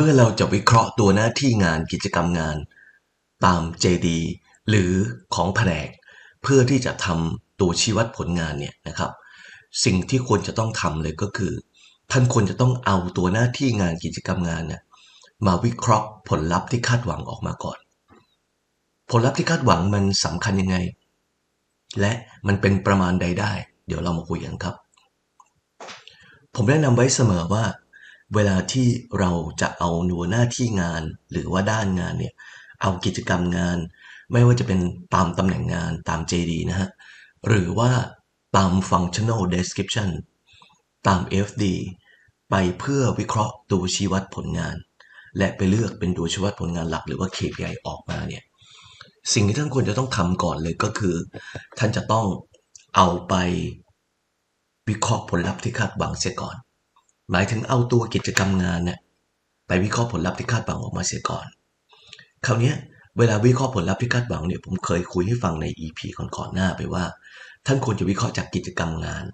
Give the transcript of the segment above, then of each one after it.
เมื่อเราจะวิเคราะห์ตัวหน้าที่งานกิจกรรมงาน ตาม JD หรือของแผนก เพื่อที่จะทำตัวชี้วัดผลงานเนี่ยนะครับ สิ่งที่ควรจะต้องทำเลยก็คือ ท่านควรจะต้องเอาตัวหน้าที่งานกิจกรรมงานเนี่ยมาวิเคราะห์ผลลัพธ์ที่คาดหวังออกมาก่อน ผลลัพธ์ที่คาดหวังมันสำคัญยังไง และมันเป็นประมาณใดได้ เดี๋ยวเรามาคุยกันครับ ผมแนะนำไว้เสมอว่า เวลาที่เราจะเอาหน่วยหน้าที่งาน หรือว่าด้านงานเนี่ยเอากิจกรรมงาน ไม่ว่าจะเป็นตามตำแหน่งงานตาม JD นะฮะหรือว่าตาม functional description ตาม FD ไปเพื่อวิเคราะห์ตัวชี้วัดผลงาน และไปเลือกเป็นตัวชี้วัดผลงานหลัก หรือว่า KPI ออกมาเนี่ยสิ่งที่ท่านควรจะต้องทำก่อนเลยก็คือ ท่านจะต้องเอาไปวิเคราะห์ผลลัพธ์ที่คาดหวังเสียก่อน หมายถึงเอาตัวกิจกรรมงานเนี่ยไปวิเคราะห์ผลลัพธ์ที่คาดหวังออกมาเสียก่อน คราวนี้เวลาวิเคราะห์ผลลัพธ์ที่คาดหวังเนี่ยผมเคยคุยให้ฟังใน EP ก่อนๆหน้าไปว่า ท่านควรจะวิเคราะห์จากกิจกรรมงาน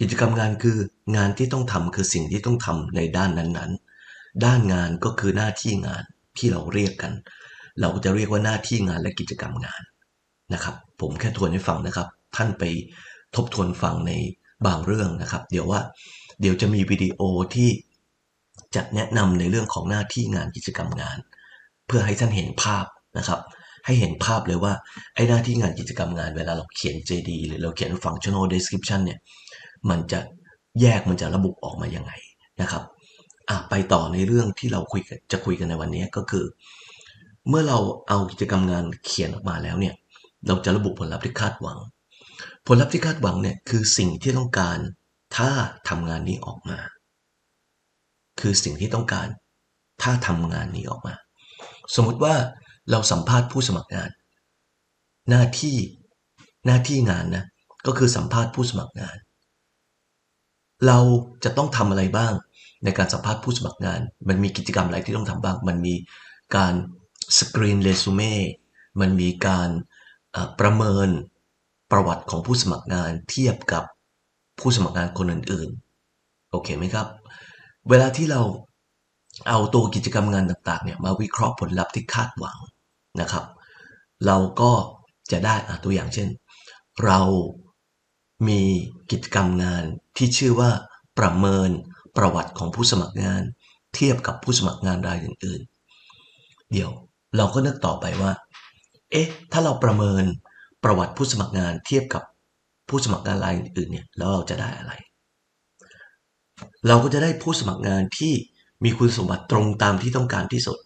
กิจกรรมงานคืองานที่ต้องทำคือสิ่งที่ต้องทำในด้านนั้นๆ ด้านงานก็คือหน้าที่งานที่เราเรียกกัน เราก็จะเรียกว่าหน้าที่งานและกิจกรรมงานนะครับ ผมแค่ทวนให้ฟังนะครับ ท่านไปทบทวนฟังใน บางเรื่องนะครับ เดี๋ยวว่า เดี๋ยวจะมีวิดีโอที่จะแนะนำในเรื่องของหน้าที่งานกิจกรรมงาน เพื่อให้ท่านเห็นภาพนะครับ ให้เห็นภาพเลยว่าไอ้หน้าที่งานกิจกรรมงานเวลาเราเขียน JD หรือเราเขียน functional description เนี่ยมันจะแยกมันจะระบุออกมายังไงนะครับอะไปต่อในเรื่องที่เราคุยกันจะคุยกันในวันนี้ก็คือ เมื่อเราเอากิจกรรมงานเขียนออกมาแล้วเนี่ยเราจะระบุผลลัพธ์ที่คาดหวัง ลลัพธ์ที่คาดหวังเนี่ยคือสิ่งที่ต้องการ ถ้าทำงานนี้ออกมา คือสิ่งที่ต้องการ ถ้าทำงานนี้ออกมา สมมุติว่าเราสัมภาษณ์ผู้สมัครงาน หน้าที่หน้าที่งานนะก็คือสัมภาษณ์ผู้สมัครงาน เราจะต้องทำอะไรบ้างในการสัมภาษณ์ผู้สมัครงาน มันมีกิจกรรมอะไรที่ต้องทำบ้าง มันมีการสกรีนเรซูเม่ มันมีการประเมิน ประวัติของผู้สมัครงานเทียบกับผู้สมัครงานคนอื่นๆ โอเคไหมครับ เวลาที่เราเอาตัวกิจกรรมงานต่างๆเนี่ยมาวิเคราะห์ผลลัพธ์ที่คาดหวังนะครับ เราก็จะได้ตัวอย่างเช่น เรามีกิจกรรมงานที่ชื่อว่าประเมินประวัติของผู้สมัครงาน เทียบกับผู้สมัครงานรายอื่น ๆ เดี๋ยวเราก็นึกต่อไปว่า เอ๊ะ ถ้าเราประเมิน ประวัติผู้สมัครงานเทียบกับผู้สมัครงานรายอื่นเนี่ยแล้วเราจะได้อะไร เราก็จะได้ผู้สมัครงานที่มีคุณสมบัติตรงตามที่ต้องการที่สุด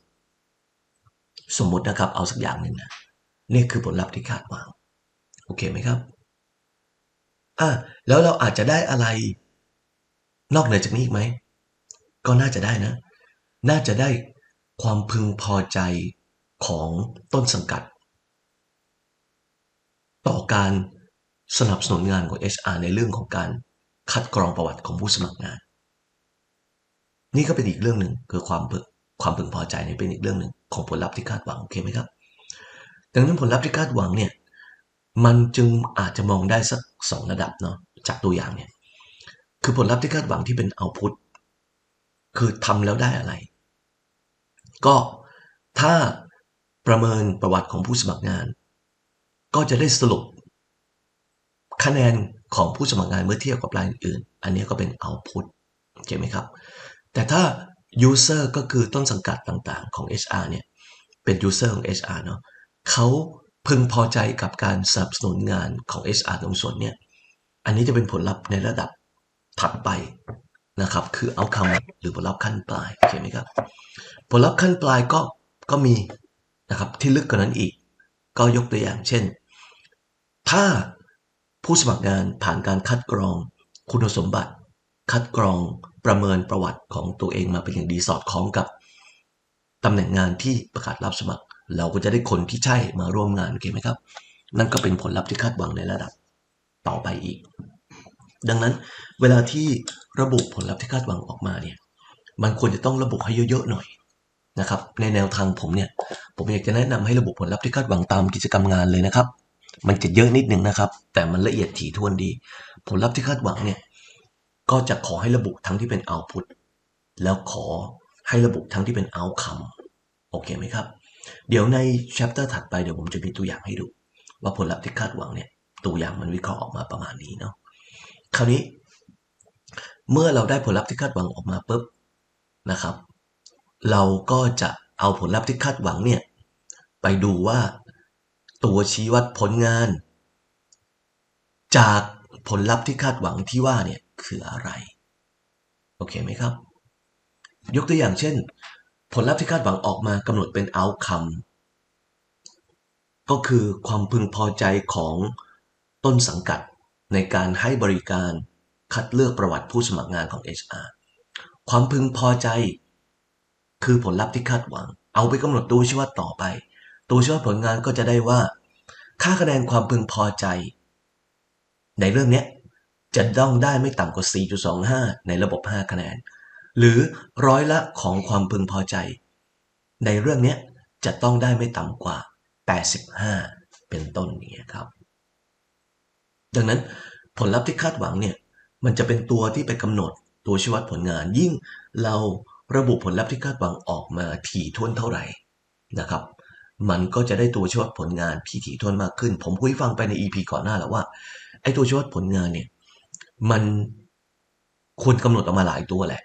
สมมตินะครับเอาสักอย่างหนึ่งนะนี่คือผลลัพธ์ที่คาดหวังโอเคไหมครับอะแล้วเราอาจจะได้อะไร นอกเหนือจากนี้อีกไหมก็น่าจะได้นะ น่าจะได้ความพึงพอใจของต้นสังกัด ต่อการสนับสนุนงานของ HR ในเรื่องของการคัดกรองประวัติของผู้สมัครงาน นี่ก็เป็นอีกเรื่องหนึ่งคือความความพึงพอใจนี่เป็นอีกเรื่องหนึ่งของผลลัพธ์ที่คาดหวังโอเคไหมครับ ดังนั้นผลลัพธ์ที่คาดหวังเนี่ยมันจึงอาจจะมองได้สักสองระดับเนาะจากตัวอย่างเนี่ยคือผลลัพธ์ที่คาดหวังที่เป็นเอาพุทคือทำแล้วได้อะไร ก็ถ้าประเมินประวัติของผู้สมัครงาน ก็จะได้สรุป คะแนนของผู้สมัครงานเมื่อเทียบกับรายอื่น อันนี้ก็เป็น output โอเคไหมครับ แต่ถ้า user ก็คือต้นสังกัดต่างๆ ของ HR เนี่ย เป็น user ของ HR เนาะเขาพึงพอใจกับการสนับสนุนงานของ HR ตรงส่วนเนี่ย อันนี้จะเป็นผลลัพธ์ในระดับถัดไปนะครับ คือ outcome หรือผลลัพธ์ขั้นปลายโอเคไหมครับ ผลลัพธ์ขั้นปลายก็ก็มีนะครับที่ลึกกว่านั้นอีก ก็ยกตัวอย่างเช่น ถ้าผู้สมัครงานผ่านการคัดกรอง คุณสมบัติ คัดกรองประเมินประวัติของตัวเองมาเป็นอย่างดีสอดคล้องกับตำแหน่งงานที่ประกาศรับสมัคร เราก็จะได้คนที่ใช่มาร่วมงานโอเคไหมครับ นั่นก็เป็นผลลัพธ์ที่คาดหวังในระดับต่อไปอีก ดังนั้นเวลาที่ระบุผลลัพธ์ที่คาดหวังออกมาเนี่ยมันควรจะต้องระบุให้เยอะๆหน่อยนะครับในแนวทางผมเนี่ยผมอยากจะแนะนำให้ระบุผลลัพธ์ที่คาดหวังตามกิจกรรมงานเลยนะครับ มันจะเยอะนิดนึงนะครับ แต่มันละเอียดถี่ถ้วนดี ผลลัพธ์ที่คาดหวังเนี่ย ก็จะขอให้ระบุทั้งที่เป็น output แล้วขอให้ระบุทั้งที่เป็น outcome โอเคไหมครับ เดี๋ยวใน chapter ถัดไปเดี๋ยวผมจะมีตัวอย่างให้ดู ว่าผลลัพธ์ที่คาดหวังเนี่ย ตัวอย่างมันวิเคราะห์ออกมาประมาณนี้เนาะคราวนี้ เมื่อเราได้ผลลัพธ์ที่คาดหวังออกมาปุ๊บนะครับ เราก็จะเอาผลลัพธ์ที่คาดหวังเนี่ย ไปดูว่า ตัวชี้วัดผลงาน จากผลลัพธ์ที่คาดหวังที่ว่าเนี่ยคืออะไร โอเคไหมครับ ยกตัวอย่างเช่น ผลลัพธ์ที่คาดหวังออกมากำหนดเป็น outcome ก็คือความพึงพอใจของต้นสังกัดในการให้บริการคัดเลือกประวัติผู้สมัครงานของ HR ความพึงพอใจ คือผลลัพธ์ที่คาดหวัง เอาไปกำหนดตัวชี้วัดต่อไป ตัวชี้วัดผลงานก็จะได้ว่า ค่าคะแนนความพึงพอใจ ในเรื่องนี้จะต้องได้ไม่ต่ำกว่า 4.25 ในระบบ 5 คะแนน หรือร้อยละของความพึงพอใจ ในเรื่องนี้จะต้องได้ไม่ต่ำกว่า 85 เป็นต้นนี้ครับ ดังนั้นผลลัพธ์ที่คาดหวังเนี่ยมันจะเป็นตัวที่ไปกำหนดตัวชี้วัดผลงาน ยิ่งเราระบุผลลัพธ์ที่คาดหวังออกมาถี่ถ้วนเท่าไหร่นะครับ มันก็จะได้ตัวชี้วัดผลงานที่ถี่ถ้วนมากขึ้น ผมคุยฟังไปใน EP ก่อนหน้าแล้วว่า ไอ้ตัวชี้วัดผลงานเนี่ย มันควรกำหนดออกมาหลายตัวแหละ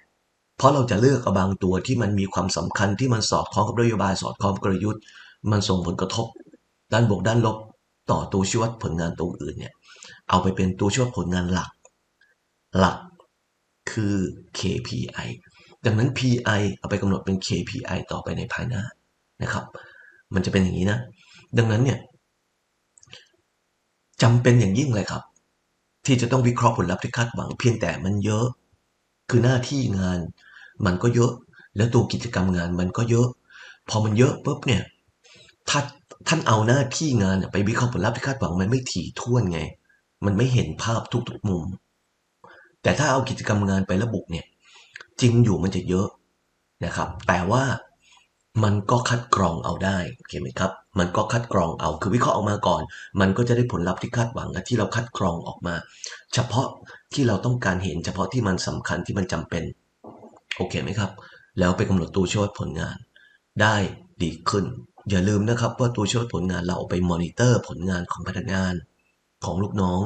เพราะเราจะเลือกเอาบางตัวที่มันมีความสำคัญที่มันสอดคล้องกับนโยบายสอดคล้องกับกลยุทธ์ มันส่งผลกระทบ ด้านบวกด้านลบต่อตัวชี้วัดผลงานตัวอื่นเนี่ย เอาไปเป็นตัวชี้วัดผลงานหลัก หลักคือ KPI ดังนั้น PI เอาไปกำหนดเป็น KPI ต่อไปในภายหน้านะครับ มันจะเป็นอย่างนี้นะ ดังนั้นเนี่ยจำเป็นอย่างยิ่งเลยครับ ที่จะต้องวิเคราะห์ผลลัพธ์ที่คาดหวังเพียงแต่มันเยอะ คือหน้าที่งาน มันก็เยอะ แล้วตัวกิจกรรมงานมันก็เยอะ พอมันเยอะปุ๊บเนี่ยถ้าท่านเอาหน้าที่งานไปวิเคราะห์ผลลัพธ์ที่คาดหวังมันไม่ถี่ถ้วนไง มันไม่เห็นภาพทุกๆมุม แต่ถ้าเอากิจกรรมงานไประบุเนี่ย จริงอยู่มันจะเยอะนะครับ แต่ว่า มันก็คัดกรองเอาได้โอเคไหมครับมันก็คัดกรองเอาคือวิเคราะห์ออกมาก่อน มันก็จะได้ผลลัพธ์ที่คาดหวังที่เราคัดกรองออกมา เฉพาะที่เราต้องการเห็น เฉพาะที่มันสำคัญที่มันจำเป็นโอเคไหมครับ แล้วไปกำหนดตัวช่วยผลงาน ได้ดีขึ้น อย่าลืมนะครับว่าตัวช่วยผลงานเราเอาไปมอนิเตอร์ผลงานของพนักงานของลูกน้อง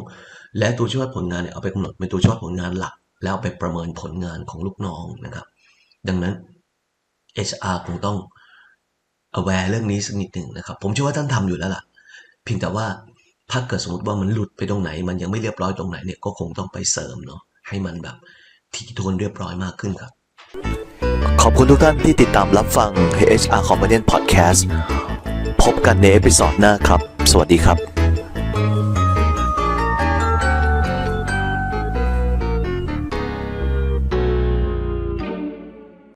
และตัวช่วยผลงานเนี่ยเอาไปกำหนดเป็นตัวช่วยผลงานหลัก แล้วไปประเมินผลงานของลูกน้องนะครับ ดังนั้น HR คงต้อง aware เรื่องนี้สักนิดหนึ่งนะครับ ผมเชื่อว่าท่านทำอยู่แล้วล่ะ เพียงแต่ว่าถ้าเกิดสมมติว่ามันหลุดไปตรงไหน มันยังไม่เรียบร้อยตรงไหนเนี่ยก็คงต้องไปเสริมเนาะให้มันแบบที่ทนเรียบร้อยมากขึ้นครับ ขอบคุณทุกท่านที่ติดตามรับฟัง HR Companion Podcast พบกันในเอพิซอดหน้าครับ สวัสดีครับ